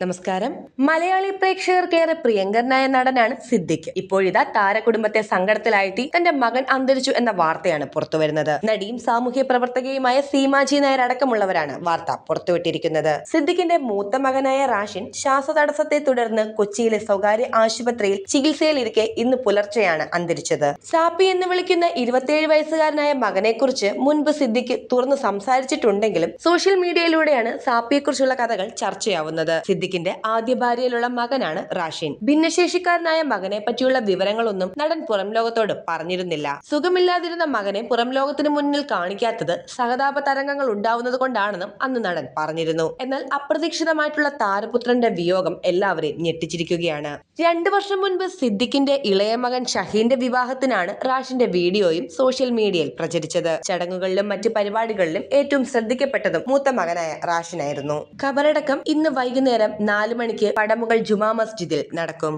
നമസ്കാരം. മലയാളി പ്രേക്ഷകർക്കേറെ പ്രിയങ്കരനായ നടനാണ് സിദ്ദിഖ്. ഇപ്പോഴിതാ താരകുടുംബത്തെ സങ്കടത്തിലാഴ്ത്തി തന്റെ മകൻ അന്തരിച്ചു എന്ന വാർത്തയാണ് പുറത്തുവരുന്നത്. നടിയും സാമൂഹ്യ പ്രവർത്തകയുമായ സീമാജി നായർ അടക്കമുള്ളവരാണ് വാർത്ത പുറത്തുവിട്ടിരിക്കുന്നത്. സിദ്ദിഖിന്റെ മൂത്ത മകനായ റാഷിൻ ശ്വാസതടസ്സത്തെ തുടർന്ന് കൊച്ചിയിലെ സ്വകാര്യ ആശുപത്രിയിൽ ചികിത്സയിലിരിക്കെ ഇന്ന് പുലർച്ചെയാണ് അന്തരിച്ചത്. സാപ്പി എന്ന് വിളിക്കുന്ന ഇരുപത്തിയേഴ് വയസ്സുകാരനായ മകനെക്കുറിച്ച് മുൻപ് സിദ്ദിഖ് തുറന്ന് സംസാരിച്ചിട്ടുണ്ടെങ്കിലും സോഷ്യൽ മീഡിയയിലൂടെയാണ് സാപ്പിയെക്കുറിച്ചുള്ള കഥകൾ ചർച്ചയാവുന്നത്. സിദ്ദിഖിന്റെ ആദ്യ ഭാര്യയിലുള്ള മകനാണ് റാഷിൻ. ഭിന്നശേഷിക്കാരനായ മകനെ പറ്റിയുള്ള വിവരങ്ങളൊന്നും നടൻ പുറം ലോകത്തോട് പറഞ്ഞിരുന്നില്ല. സുഖമില്ലാതിരുന്ന മകനെ പുറം ലോകത്തിന് മുന്നിൽ കാണിക്കാത്തത് സഹതാപ തരംഗങ്ങൾ ഉണ്ടാവുന്നത് കൊണ്ടാണെന്നും അന്ന് നടൻ പറഞ്ഞിരുന്നു. എന്നാൽ അപ്രതീക്ഷിതമായിട്ടുള്ള താരപുത്രന്റെ വിയോഗം എല്ലാവരെയും ഞെട്ടിച്ചിരിക്കുകയാണ്. രണ്ടു വർഷം മുൻപ് സിദ്ദിഖിന്റെ ഇളയ മകൻ ഷഹീന്റെ വിവാഹത്തിനാണ് റാഷിന്റെ വീഡിയോയും സോഷ്യൽ മീഡിയയിൽ പ്രചരിച്ചത്. ചടങ്ങുകളിലും മറ്റ് പരിപാടികളിലും ഏറ്റവും ശ്രദ്ധിക്കപ്പെട്ടതും മൂത്ത മകനായ റാഷിനായിരുന്നു. ഖബറടക്കം ഇന്ന് വൈകുന്നേരം നാല് മണിക്ക് പടമുകൾ ജുമാ മസ്ജിദിൽ നടക്കും.